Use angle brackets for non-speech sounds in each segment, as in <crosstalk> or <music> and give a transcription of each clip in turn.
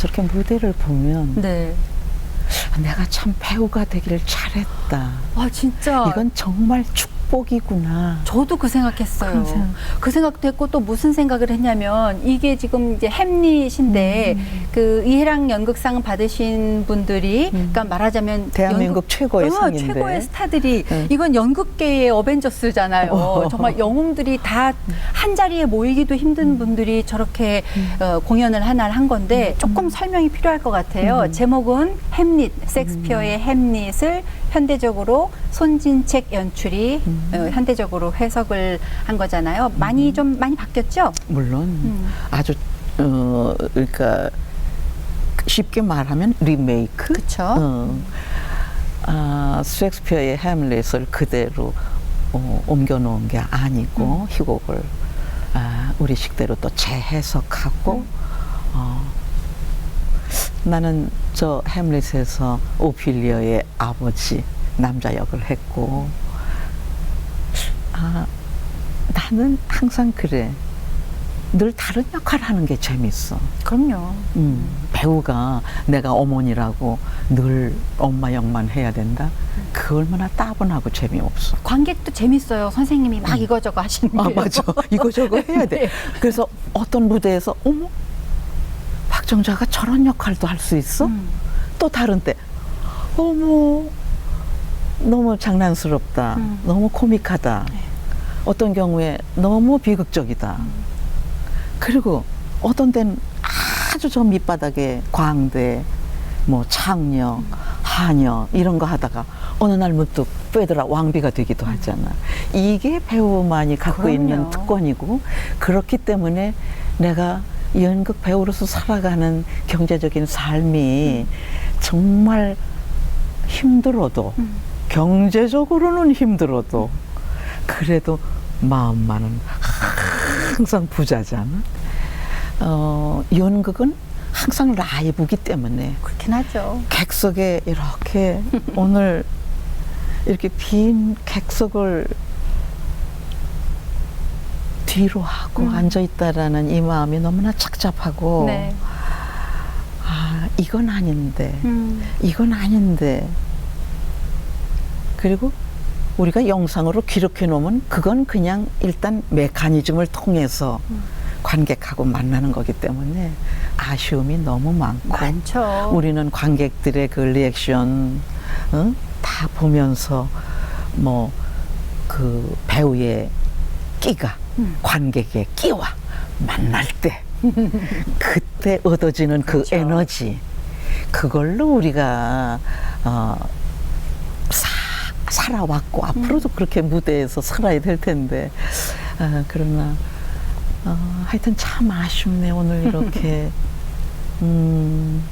저렇게 무대를 보면 네. 내가 참 배우가 되길 잘했다. 아 진짜. 이건 정말 축 복이구나. 저도 그 생각했어요. 생각. 그 생각도 했고 또 무슨 생각을 했냐면 이게 지금 이제 햄릿인데 음. 그 이해랑 연극상 받으신 분들이 그러니까 말하자면 대한민국 최고의 어, 상인데. 최고의 스타들이 네. 이건 연극계의 어벤져스잖아요. 어. 정말 영웅들이 다 한 자리에 모이기도 힘든 분들이 저렇게 어, 공연을 하나를 한 건데 조금 설명이 필요할 것 같아요. 제목은 햄릿, 섹스피어의 햄릿을 현대적으로 손진책 연출이 어, 현대적으로 해석을 한 거잖아요. 많이 좀 많이 바뀌었죠? 물론 음. 아주 어 그러니까 쉽게 말하면 리메이크. 그쵸. 어. 아, 셰익스피어의 햄릿을 그대로 어, 옮겨놓은 게 아니고 희곡을 아, 우리 식대로 또 재해석하고 어, 나는 저 햄릿에서 오피리어의 아버지 남자 역을 했고 아, 나는 항상 그래 늘 다른 역할 하는 게 재밌어. 그럼요. 음, 배우가 내가 어머니라고 늘 엄마 역만 해야 된다? 그 얼마나 따분하고 재미없어. 관객도 재밌어요. 선생님이 막 이거저거 하시는 게. 아, 맞아. 이거 저거 해야 돼. <laughs> 네. 그래서 어떤 무대에서, 어머, 박정자가 저런 역할도 할 수 있어? 음. 또 다른 때, 어머, 너무 장난스럽다. 음. 너무 코믹하다. 네. 어떤 경우에 너무 비극적이다. 음. 그리고 어떤 때는 아주 저 밑바닥에 광대, 뭐 창녀, 하녀 이런 거 하다가 어느 날 문득 빼더라 왕비가 되기도 하잖아. 이게 배우만이 갖고 그럼요. 있는 특권이고 그렇기 때문에 내가 연극 배우로서 살아가는 경제적인 삶이 정말 힘들어도 경제적으로는 힘들어도 그래도 마음만은 항상 부자잖아. 어, 연극은 항상 라이브기 때문에 그렇긴 하죠. 객석에 이렇게 오늘 이렇게 빈 객석을 뒤로 하고 음. 앉아 있다라는 이 마음이 너무나 착잡하고 네. 아 이건 아닌데 음. 이건 아닌데 그리고 우리가 영상으로 기록해 놓으면 그건 그냥 일단 메커니즘을 통해서 관객하고 만나는 거기 때문에 아쉬움이 너무 많고 많죠. 우리는 관객들의 그 리액션 어? 다 보면서 뭐 그 배우의 끼가 음. 관객의 끼와 만날 때 <laughs> 그때 얻어지는 그 그렇죠. 에너지 그걸로 우리가 어, 사, 살아왔고 앞으로도 그렇게 무대에서 살아야 될 텐데 아, 그러나 어, 하여튼 참 아쉽네 오늘 이렇게 <laughs> 음,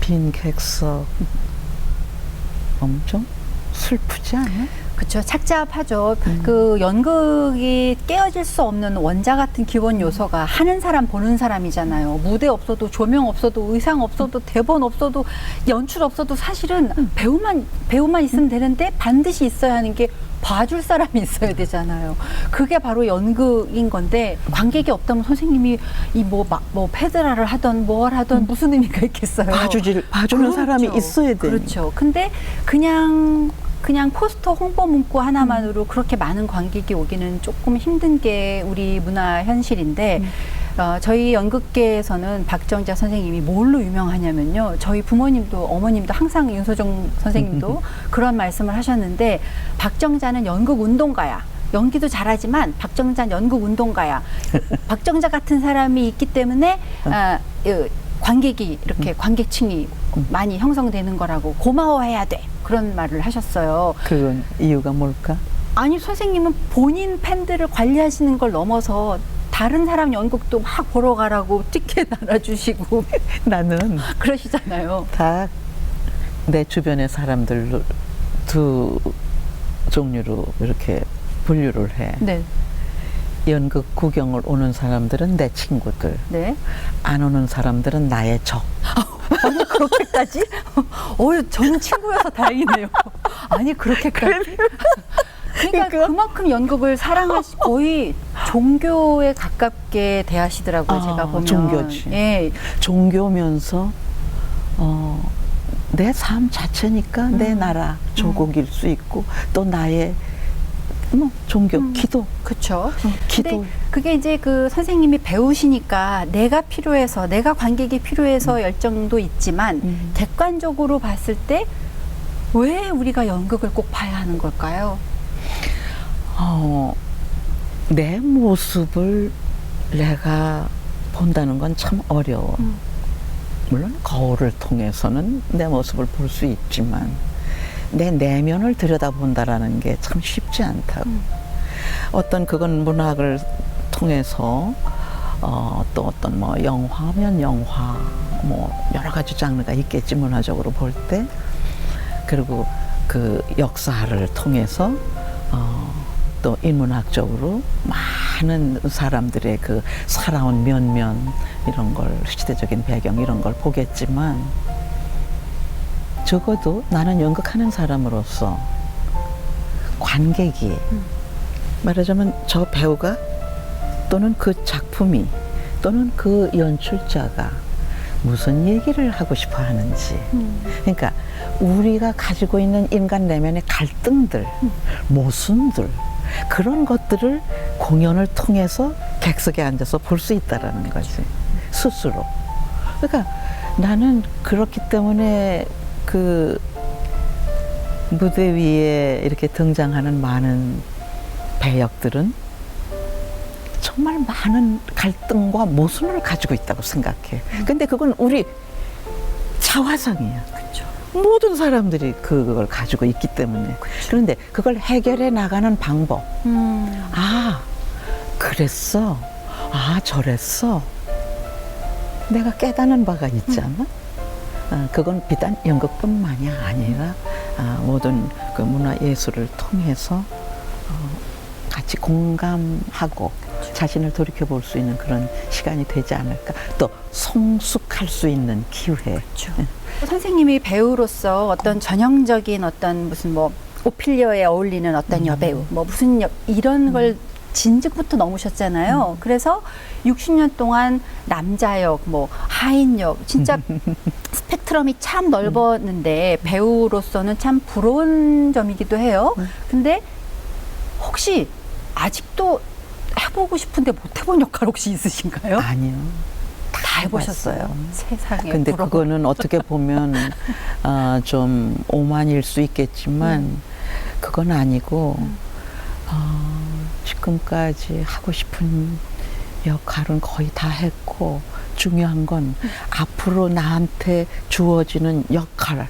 빈 객석 엄청 슬프지 않아? 그렇죠. 착잡하죠. 음. 그 연극이 깨어질 수 없는 원자 같은 기본 요소가 하는 사람 보는 사람이잖아요. 무대 없어도 조명 없어도 의상 없어도 대본 없어도 연출 없어도 사실은 음. 배우만 배우만 있으면 되는데 반드시 있어야 하는 게 봐줄 사람이 <laughs> 있어야 되잖아요. 그게 바로 연극인 건데 관객이 없다면 선생님이 이뭐막뭐 페드라를 하던 뭘 하던 무슨 의미가 있겠어요. 음. 봐주질 봐주는 사람이 있어야 돼. 그렇죠. 근데 그냥 그냥 포스터 홍보 문구 하나만으로 그렇게 많은 관객이 오기는 조금 힘든 게 우리 문화 현실인데 어, 저희 연극계에서는 박정자 선생님이 뭘로 유명하냐면요. 저희 부모님도 어머님도 항상 윤소정 선생님도 그런 말씀을 하셨는데 박정자는 연극 운동가야. 연기도 잘하지만 박정자는 연극 운동가야. <laughs> 박정자 같은 사람이 있기 때문에 아, 어, 관객이 이렇게 관객층이 많이 형성되는 거라고 고마워해야 돼 그런 말을 하셨어요. 그건 이유가 뭘까? 아니 선생님은 본인 팬들을 관리하시는 걸 넘어서 다른 사람 연극도 막 보러 가라고 티켓 나눠주시고 <laughs> 나는 그러시잖아요. 다 내 주변의 사람들로 두 종류로 이렇게 분류를 해. 네, 연극 구경을 오는 사람들은 내 친구들, 네. 안 오는 사람들은 나의 적. <laughs> 그렇게까지? <laughs> 어, 저는 친구여서 다행이네요. 아니 그렇게까지? 그러니까 그러니까? 그만큼 연극을 사랑하시 거의 종교에 가깝게 대하시더라고요. 아, 제가 보면 종교지. 예, 종교면서 어, 내 삶 자체니까 내 음. 나라 조국일 수 있고 또 나의 뭐 종교, 기도, 그렇죠. 기도. 근데 그게 이제 그 선생님이 배우시니까 내가 필요해서 내가 관객이 필요해서 열정도 있지만 음. 객관적으로 봤을 때 왜 우리가 연극을 꼭 봐야 하는 걸까요? 어, 내 모습을 내가 본다는 건 참 어려워. 음. 물론 거울을 통해서는 내 모습을 볼 수 있지만 내 내면을 들여다본다라는 게 참 쉽지 않다고. 음. 어떤 그건 문학을 통해서 어, 또 어떤 뭐 영화면 영화 뭐 여러 가지 장르가 있겠지 문화적으로 볼 때 그리고 그 역사를 통해서 어, 또 인문학적으로 많은 사람들의 그 살아온 면면 이런 걸 시대적인 배경 이런 걸 보겠지만 적어도 나는 연극하는 사람으로서 관객이 말하자면 저 배우가 또는 그 작품이 또는 그 연출자가 무슨 얘기를 하고 싶어 하는지. 그러니까 우리가 가지고 있는 인간 내면의 갈등들, 모순들 그런 것들을 공연을 통해서 객석에 앉아서 볼 수 있다라는 거지. 스스로. 그러니까 나는 그렇기 때문에 그 무대 위에 이렇게 등장하는 많은 배역들은 정말 많은 갈등과 모순을 가지고 있다고 생각해. 근데 그건 우리 자화상이야. 모든 사람들이 그걸 가지고 있기 때문에. 그런데 그걸 해결해 나가는 방법. 음, 아, 그랬어. 아, 저랬어. 내가 깨닫는 바가 있잖아. 아, 그건 비단 연극뿐만이 아니라 아, 모든 그 문화 예술을 통해서 어, 같이 공감하고 자신을 돌이켜 볼 수 있는 그런 시간이 되지 않을까. 또 성숙할 수 있는 기회. 그렇죠. 선생님이 배우로서 어떤 전형적인 어떤 무슨 뭐 오피리어에 어울리는 어떤 여배우, 뭐 무슨 여, 이런 걸 진즉부터 넘으셨잖아요. 그래서 60년 동안 남자역, 뭐 하인역, 진짜 <laughs> 스펙트럼이 참 넓었는데 배우로서는 참 부러운 점이기도 해요. 근데 혹시 아직도 해보고 싶은데 못 해본 역할 혹시 있으신가요? 아니요. 다 해보셨어요. 세상에. 근데 부러워. 그거는 어떻게 보면 <laughs> 어, 좀 오만일 수 있겠지만 그건 아니고 어, 지금까지 하고 싶은 역할은 거의 다 했고 중요한 건 앞으로 나한테 주어지는 역할.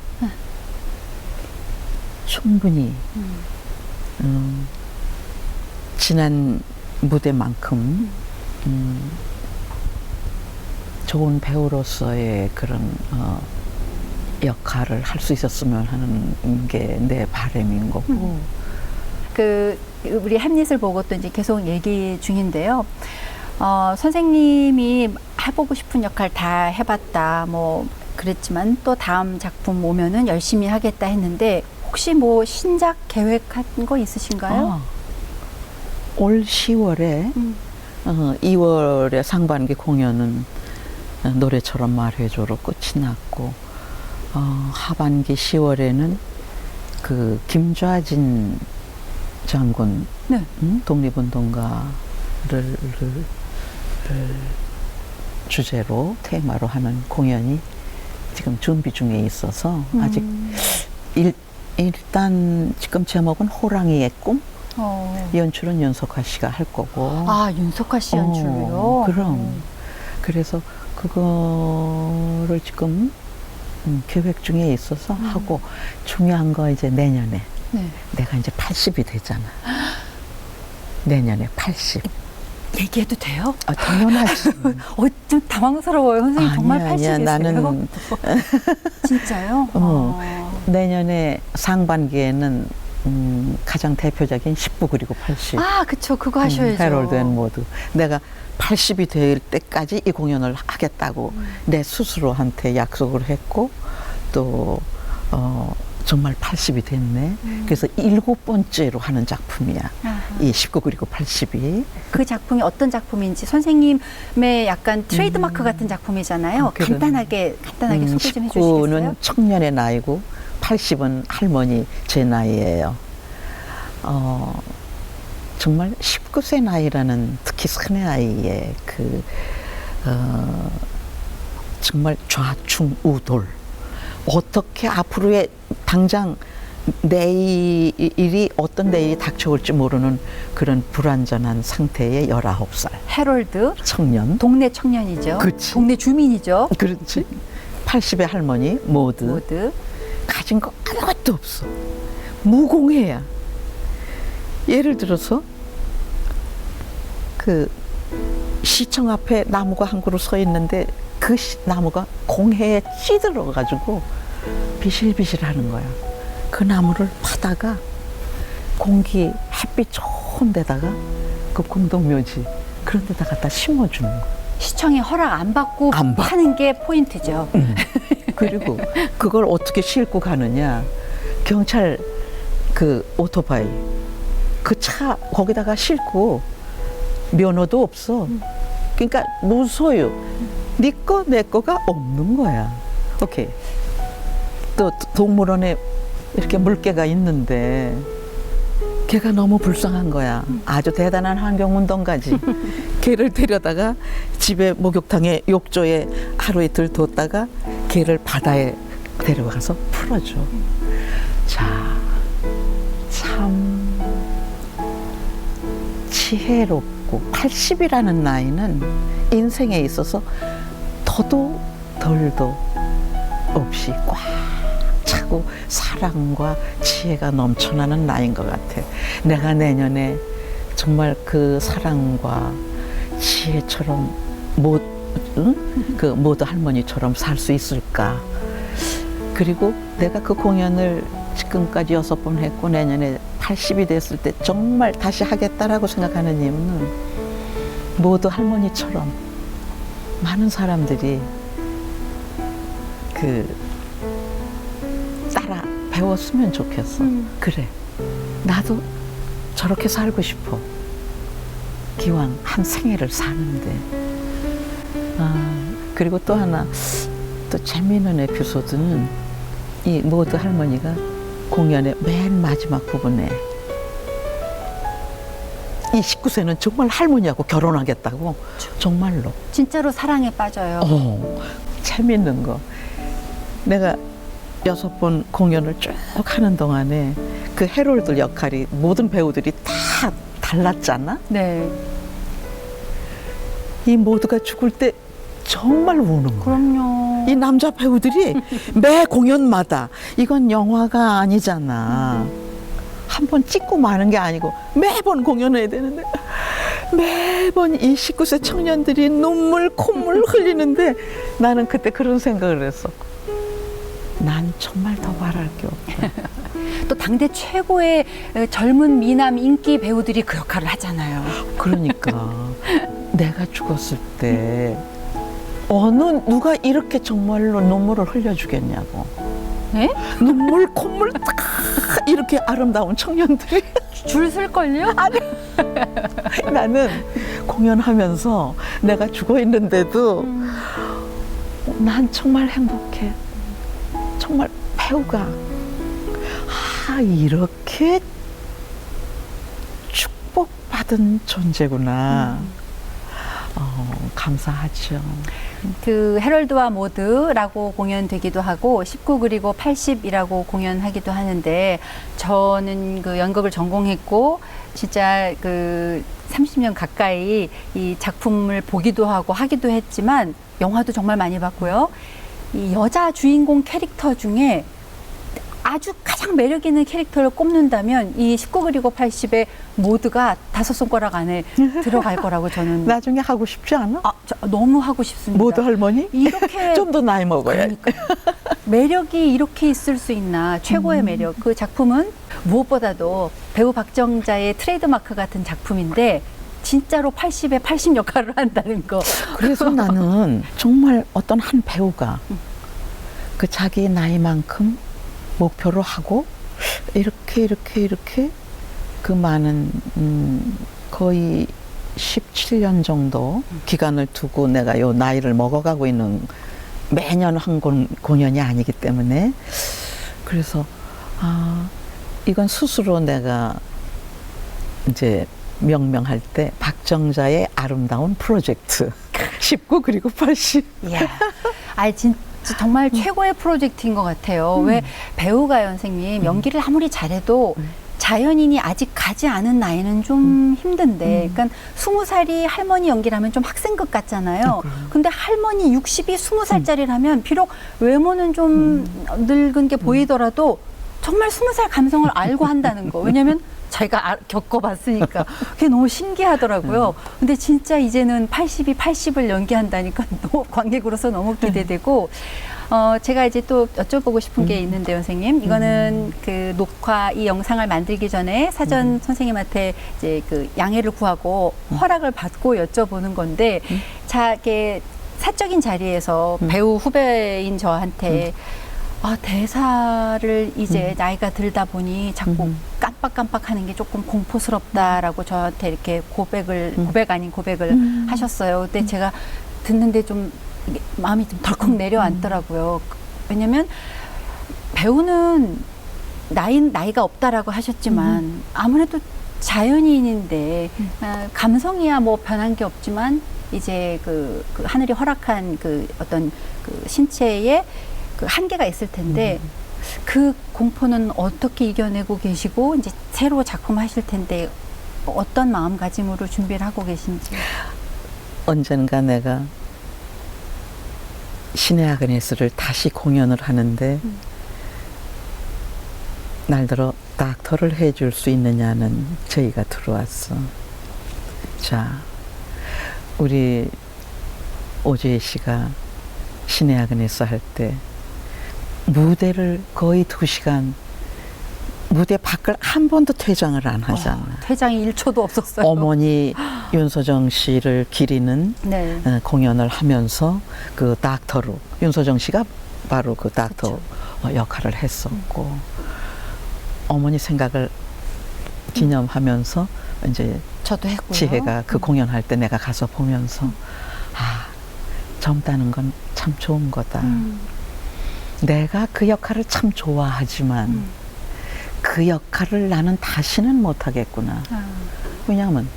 충분히 음, 지난 무대만큼 음, 좋은 배우로서의 그런 어, 역할을 할 수 있었으면 하는 게 내 바람인 거고. 그 우리 햄릿을 보고 또 이제 계속 얘기 중인데요. 어, 선생님이 해보고 싶은 역할 다 해봤다. 뭐 그랬지만 또 다음 작품 오면은 열심히 하겠다 했는데 혹시 뭐 신작 계획한 거 있으신가요? 아, 올 10월에 음. 어, 2월에 상반기 공연은 어, 노래처럼 말해줘로 끝이 났고 어, 하반기 10월에는 그 김좌진 장군 네. 음, 독립운동가를 주제로 테마로 하는 공연이 지금 준비 중에 있어서 아직 음. 일, 일단 지금 제목은 호랑이의 꿈 어. 연출은 윤석화 씨가 할 거고 아 윤석화 씨 연출로요? 어, 그럼 그래서 그거를 지금 음, 계획 중에 있어서 하고 중요한 거 이제 내년에 네. 내가 이제 80이 되잖아. 내년에 80. 얘기해도 돼요? 아, 당연하지. <laughs> 어, 좀 당황스러워요. 선생님 정말 아니야, 80이세요? 아니야. 나는 <laughs> 진짜요? 어. 어. 내년에 상반기에는 음, 가장 대표적인 19 그리고 80. 아, 그쵸. 그거 하셔야죠. 헤럴드 앤 모드. 내가 80이 될 때까지 이 공연을 하겠다고 음. 내 스스로한테 약속을 했고 또 어, 정말 80이 됐네. 그래서 일곱 번째로 하는 작품이야. 음. 아하. 이 19 그리고 80이. 그 작품이 어떤 작품인지 선생님의 약간 트레이드마크 같은 작품이잖아요. 아. 간단하게 간단하게 음, 소개 좀 19는 해주시겠어요? 청년의 나이고 80은 할머니 제 나이예요. 어, 정말 19세 나이라는 특히 사내 아이의 그 어, 정말 좌충우돌 어떻게 앞으로의 당장 내일이 어떤 내일이 닥쳐올지 모르는 그런 불완전한 상태의 19살 해롤드 청년 동네 청년이죠. 그치. 동네 주민이죠. 그렇지 80의 할머니 모두 모두 가진 거 아무것도 없어. 무공해야. 예를 들어서 그 시청 앞에 나무가 한 그루 서 있는데 그 시- 나무가 공해에 찌들어 가지고 비실비실 하는 거야. 그 나무를 파다가 공기 햇빛 좋은 데다가 그 공동묘지 그런 데다 갖다 심어주는 거야. 시청에 허락 안 받고 안. 하는 게 포인트죠. 그리고 그걸 어떻게 싣고 가느냐. 경찰 그 오토바이 그 차 거기다가 싣고 면허도 없어. 그러니까 무소유. 네 거 내 거가 없는 거야. 오케이. 또 동물원에 이렇게 물개가 있는데 걔가 너무 불쌍한 거야. 아주 대단한 환경운동가지. <laughs> 걔를 데려다가 집에 목욕탕에 욕조에 하루 이틀 뒀다가 걔를 바다에 데려가서 풀어줘. 자, 참 지혜롭고 80이라는 나이는 인생에 있어서 더도 덜도 없이 꽉 차고 사랑과 지혜가 넘쳐나는 나이인 것 같아. 내가 내년에 정말 그 사랑과 지혜처럼 모, 응? 그 모두 할머니처럼 살 수 있을까? 그리고 내가 그 공연을 지금까지 여섯 번 했고 내년에 80이 됐을 때 정말 다시 하겠다라고 생각하는 이유는 모두 할머니처럼 많은 사람들이 그 배웠으면 좋겠어. 음. 그래. 나도 저렇게 살고 싶어. 기왕 한 생애를 사는데. 아, 그리고 또 하나, 또 재미있는 에피소드는 이 모두 할머니가 공연의 맨 마지막 부분에 이 19세는 정말 할머니하고 결혼하겠다고 정말로 진짜로 사랑에 빠져요. 어, 재밌는 거. 내가 여섯 번 공연을 쭉 하는 동안에 그 해롤드 역할이 모든 배우들이 다 달랐잖아. 네. 이 모두가 죽을 때 정말 우는 거야. 그럼요. 이 남자 배우들이 <laughs> 매 공연마다 이건 영화가 아니잖아. 한번 찍고 마는 게 아니고 매번 공연해야 되는데 매번 이 19세 청년들이 눈물 콧물 흘리는데 나는 그때 그런 생각을 했어. 난 정말 더 바랄 게 없다. <laughs> 또 당대 최고의 어, 젊은 미남 인기 배우들이 그 역할을 하잖아요. 그러니까 <laughs> 내가 죽었을 때 어느 누가 이렇게 정말로 눈물을 흘려주겠냐고. 네? 눈물 콧물 다 이렇게 아름다운 청년들이 <laughs> 줄 설걸요? 나는 공연하면서 내가 죽어 있는데도 난 정말 행복해. 정말 배우가 아 이렇게 축복받은 존재구나. 어, 감사하죠. 그 헤럴드와 모드라고 공연되기도 하고 19 그리고 80이라고 공연하기도 하는데 저는 그 연극을 전공했고 진짜 그 30년 가까이 이 작품을 보기도 하고 하기도 했지만 영화도 정말 많이 봤고요. 이 여자 주인공 캐릭터 중에 아주 가장 매력 있는 캐릭터를 꼽는다면 이 19 그리고 80의 모두가 다섯 손가락 안에 <laughs> 들어갈 거라고 저는 나중에 하고 싶지 않아? 아, 저 너무 하고 싶습니다. 모두 할머니? 이렇게 <laughs> 좀 더 나이 먹어야 그러니까 매력이 이렇게 있을 수 있나 최고의 매력 그 작품은 무엇보다도 배우 박정자의 트레이드 마크 같은 작품인데 진짜로 80에 80 역할을 한다는 거. 그래서 나는 <laughs> 정말 어떤 한 배우가 그 자기 나이만큼 목표로 하고 이렇게 이렇게 이렇게 그 많은 음 거의 17년 정도 기간을 두고 내가 요 나이를 먹어가고 있는 매년 한 공, 공연이 아니기 때문에 그래서 아 이건 스스로 내가 이제 명명할 때 박정자의 아름다운 프로젝트. 19 그리고 80 이야, 아 진짜 정말 최고의 프로젝트인 것 같아요. 왜 배우가 선생님 연기를 아무리 잘해도 자연인이 아직 가지 않은 나이는 좀 힘든데, 그러니까 스무 살이 할머니 연기를 하면 좀 학생극 같잖아요. 근데 할머니 60이 스무 살짜리라면 비록 외모는 좀 늙은 게 보이더라도 정말 스무 살 감성을 알고 한다는 거. 왜냐면 자기가 아- 겪어봤으니까. 그게 너무 신기하더라고요. 근데 진짜 이제는 80이 80을 연기한다니까 <laughs> 너무 관객으로서 너무 기대되고 어 제가 이제 또 여쭤보고 싶은 게 있는데요, 선생님. 이거는 그 녹화 이 영상을 만들기 전에 사전 선생님한테 이제 그 양해를 구하고 허락을 받고 여쭤보는 건데 자, 이게 사적인 자리에서 배우 후배인 저한테 아, 대사를 이제 나이가 들다 보니 자꾸 깜빡깜빡 하는 게 조금 공포스럽다라고 저한테 이렇게 고백을, 고백 아닌 고백을 하셨어요. 근데 제가 듣는데 좀 마음이 좀 덜컥 내려앉더라고요. 왜냐면 배우는 나이, 나이가 없다라고 하셨지만 아무래도 자연인인데 아, 감성이야 뭐 변한 게 없지만 이제 그, 그 하늘이 허락한 그 어떤 그 신체에 그 한계가 있을 텐데 그 공포는 어떻게 이겨내고 계시고 이제 새로 작품 하실 텐데 어떤 마음가짐으로 준비를 하고 계신지. 언젠가 내가 신의 아그네스를 다시 공연을 하는데 날들어 닥터를 해줄 수 있느냐는 저희가 들어왔어. 자, 우리 오주혜 씨가 신의 아그네스 할 때 무대를 거의 두 시간 무대 밖을 한 번도 퇴장을 안 하잖아. 퇴장이 1초도 없었어요. 어머니 윤소정 씨를 기리는 네. 어, 공연을 하면서 그 닥터로 윤소정 씨가 바로 그 닥터 어, 역할을 했었고 어머니 생각을 기념하면서 이제 저도 했고요. 지혜가 그 공연할 때 내가 가서 보면서 아 젊다는 건 참 좋은 거다. 음. 내가 그 역할을 참 좋아하지만 음. 그 역할을 나는 다시는 못하겠구나. 아, 왜냐하면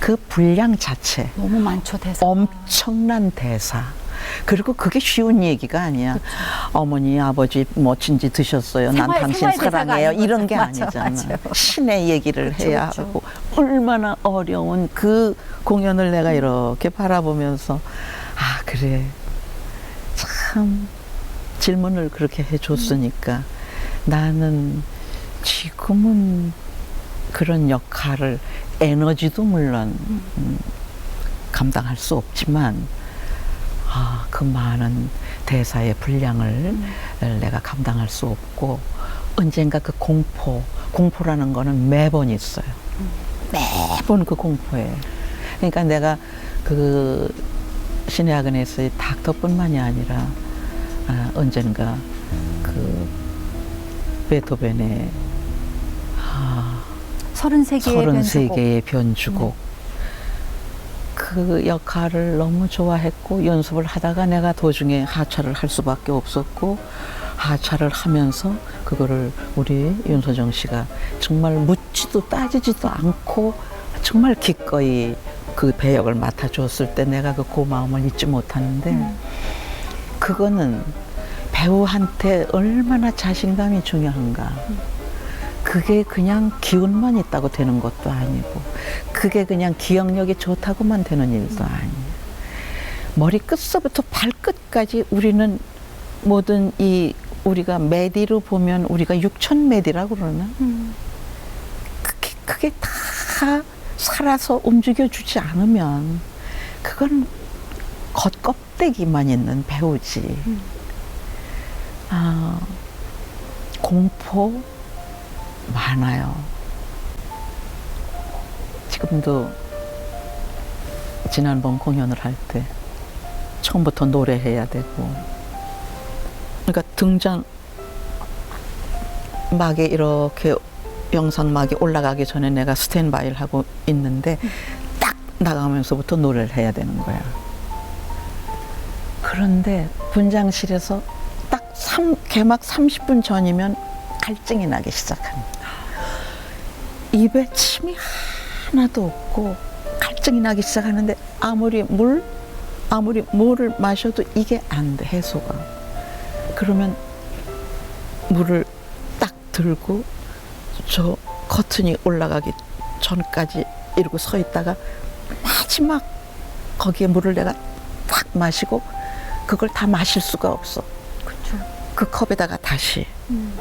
그 분량 자체 너무 많죠 대사. 엄청난 대사. 그리고 그게 쉬운 얘기가 아니야. 어머니, 아버지 뭐 진지 드셨어요. 난 생활- 당신 사랑해요. 이런 게. 맞아, 아니잖아. 맞아요. 신의 얘기를 그쵸, 해야 그쵸. 하고 얼마나 어려운 그 공연을 내가 이렇게 바라보면서 아 그래 참 질문을 그렇게 해줬으니까 나는 지금은 그런 역할을 에너지도 물론 음, 감당할 수 없지만 아, 그 많은 대사의 분량을 내가 감당할 수 없고 언젠가 그 공포, 공포라는 거는 매번 있어요. 매번 그 공포에. 그러니까 내가 그 신의 학원에서의 닥터뿐만이 아니라 아, 언젠가 그 베토벤의 아, 33개의 변주곡. 33개의 변주곡. 그 역할을 너무 좋아했고 연습을 하다가 내가 도중에 하차를 할 수밖에 없었고 하차를 하면서 그거를 우리 윤소정 씨가 정말 묻지도 따지지도 않고 정말 기꺼이 그 배역을 맡아줬을 때 내가 그 고마움을 잊지 못하는데 그거는 배우한테 얼마나 자신감이 중요한가. 그게 그냥 기운만 있다고 되는 것도 아니고, 그게 그냥 기억력이 좋다고만 되는 일도 아니에요. 머리 끝서부터 발끝까지 우리는 모든 이 우리가 메디로 보면 우리가 6천 메디라고 그러나? 그게, 그게 다 살아서 움직여 주지 않으면 그건 겉껍데기만 있는 배우지. 아, 공포 많아요. 지금도 지난번 공연을 할 때 처음부터 노래해야 되고 그러니까 등장 막에 이렇게 영상 막이 올라가기 전에 내가 스탠바이를 하고 있는데 딱 나가면서부터 노래를 해야 되는 거야. 그런데 분장실에서 딱 삼- 개막 30분 전이면 갈증이 나기 시작합니다. 입에 침이 하나도 없고 갈증이 나기 시작하는데 아무리 물, 아무리 물을 마셔도 이게 안 돼, 해소가. 그러면 물을 딱 들고 저 커튼이 올라가기 전까지 이러고 서 있다가 마지막 거기에 물을 내가 딱 마시고 그걸 다 마실 수가 없어. 그렇죠. 그 컵에다가 다시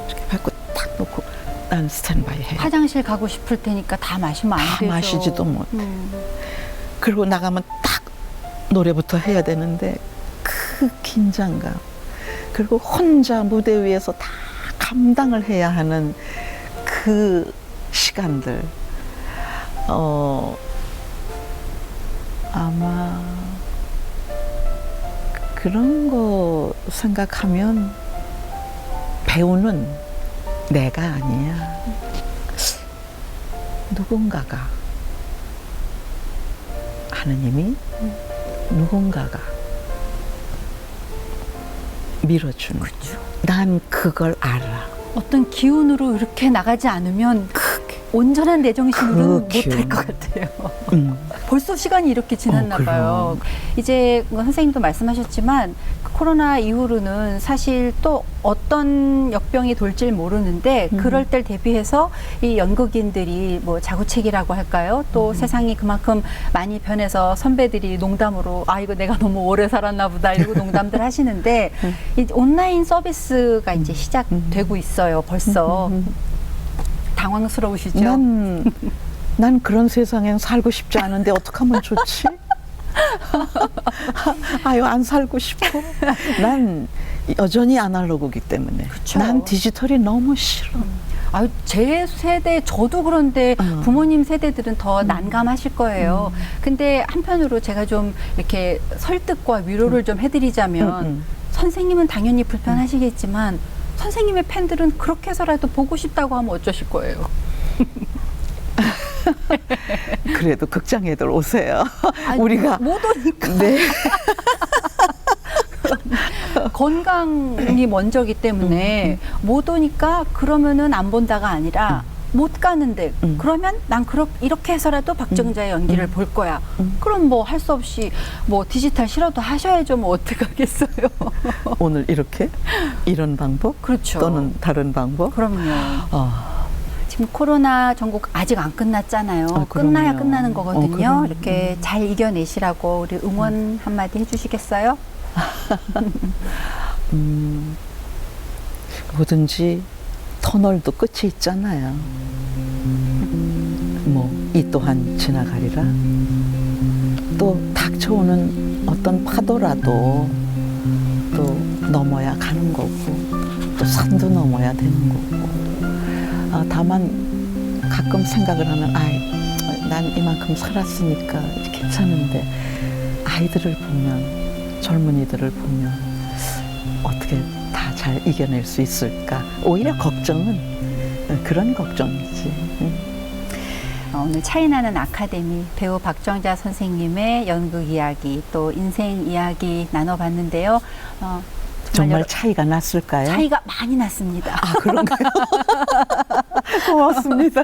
이렇게 밟고 딱 놓고 난 스탠바이 해. 화장실 가고 싶을 테니까 다 마시면 안 다 되죠. 마시지도 못해. 음. 그리고 나가면 딱 노래부터 해야 되는데 그 긴장감 그리고 혼자 무대 위에서 다 감당을 해야 하는 그 시간들 어 아마 그런 거 생각하면 배우는 내가 아니야 누군가가 하느님이 누군가가 밀어주는 난 그걸 알아 어떤 기운으로 이렇게 나가지 않으면 온전한 내 정신으로는 그 못할. 것 같아요. 음. 벌써 시간이 이렇게 지났나 어. 봐요. 이제 뭐 선생님도 말씀하셨지만 그 코로나 이후로는 사실 또 어떤 역병이 돌질 모르는데 음. 그럴 때 대비해서 이 연극인들이 뭐 자구책이라고 할까요? 또 음. 세상이 그만큼 많이 변해서 선배들이 농담으로 아 이거 내가 너무 오래 살았나 보다 이러고 <laughs> 농담들 하시는데 음. 이 온라인 서비스가 이제 시작되고 있어요. 벌써 당황스러우시죠? 난, 난 그런 세상엔 살고 싶지 않은데 어떡하면 좋지? <laughs> 아유, 안 살고 싶어. 난 여전히 아날로그기 때문에. 그쵸. 난 디지털이 너무 싫어. 아유, 제 세대, 저도 그런데 어. 부모님 세대들은 더 난감하실 거예요. 근데 한편으로 제가 좀 이렇게 설득과 위로를 좀 해드리자면 음, 음. 선생님은 당연히 불편하시겠지만 선생님의 팬들은 그렇게 해서라도 보고 싶다고 하면 어쩌실 거예요? <laughs> <laughs> 그래도 극장에들 오세요. 아니, 우리가. 못 오니까 네. <laughs> 건강이 먼저기 때문에 못 오니까 그러면은 안 본다가 아니라 못 가는데 음. 그러면 난 그렇 이렇게 해서라도 박정자의 연기를 볼 거야. 음. 그럼 뭐 할 수 없이 뭐 디지털 싫어도 하셔야죠. 뭐 어떡하겠어요. <laughs> 오늘 이렇게? 이런 방법? 그렇죠. 또는 다른 방법? 그럼요. 어, 지금 코로나 전국 아직 안 끝났잖아요. 아, 끝나야. 끝나는 어, 거거든요. 그럼요. 이렇게 잘 이겨내시라고 우리 응원 한마디 해주시겠어요? <laughs> 음, 뭐든지 터널도 끝이 있잖아요. 뭐, 이 또한 지나가리라. 또 닥쳐오는 어떤 파도라도 또 넘어야 가는 거고 또 산도 넘어야 되는 거고 아, 다만 가끔 생각을 하면 아이 난 이만큼 살았으니까 괜찮은데 아이들을 보면 젊은이들을 보면 어떻게 다 잘 이겨낼 수 있을까 오히려 걱정은 그런 걱정이지 응. 어, 오늘 차이나는 아카데미 배우 박정자 선생님의 연극 이야기 또 인생 이야기 나눠봤는데요. 어, 정말 여러- 차이가 났을까요? 차이가 많이 났습니다. 아 그런가요? <laughs> <laughs> 고맙습니다.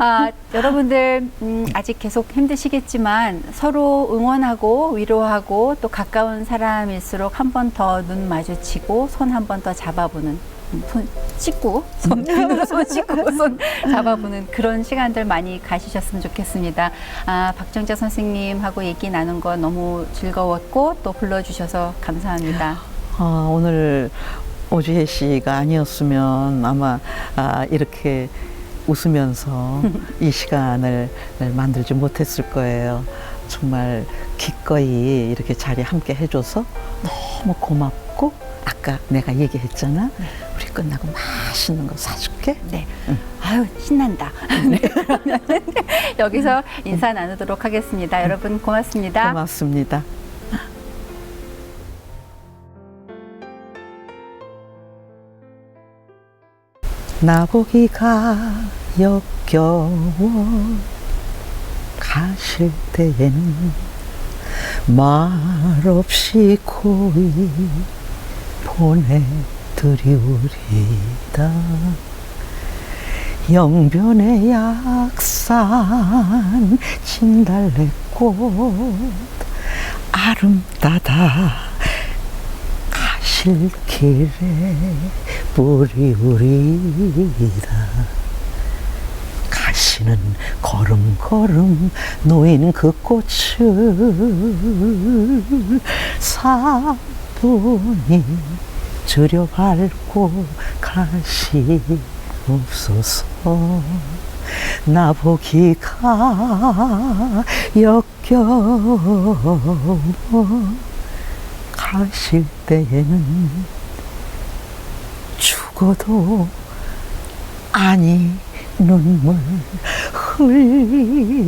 아, 여러분들 음, 아직 계속 힘드시겠지만 서로 응원하고 위로하고 또 가까운 사람일수록 한 번 더 눈 마주치고 손 한 번 더 잡아보는 음, 손 씻고 손 비누로 손 씻고 <laughs> 손 잡아보는 그런 시간들 많이 가지셨으면 좋겠습니다. 아, 박정자 선생님하고 얘기 나눈 거 너무 즐거웠고 또 불러주셔서 감사합니다. 아, 오늘 오주혜 씨가 아니었으면 아마 아, 이렇게 웃으면서 <laughs> 이 시간을 만들지 못했을 거예요. 정말 기꺼이 이렇게 자리 함께 해줘서 너무 고맙고 아까 내가 얘기했잖아. 우리 끝나고 맛있는 거 사줄게. 네. 아유, 신난다. <laughs> 네, 그러면 여기서 인사 나누도록 하겠습니다. 여러분 고맙습니다. 고맙습니다. 나보기가 역겨워 가실 때엔 말없이 고이 보내드리우리다. 영변의 약산 진달래꽃 아름다다. 가실 길에 뿌리 우리다. 가시는 걸음 걸음 놓인 그 꽃을 사분이 들여밟고 가시옵소서. 나보기가 역겨워 가실 때에는 죽어도 아니 눈물 흘리리다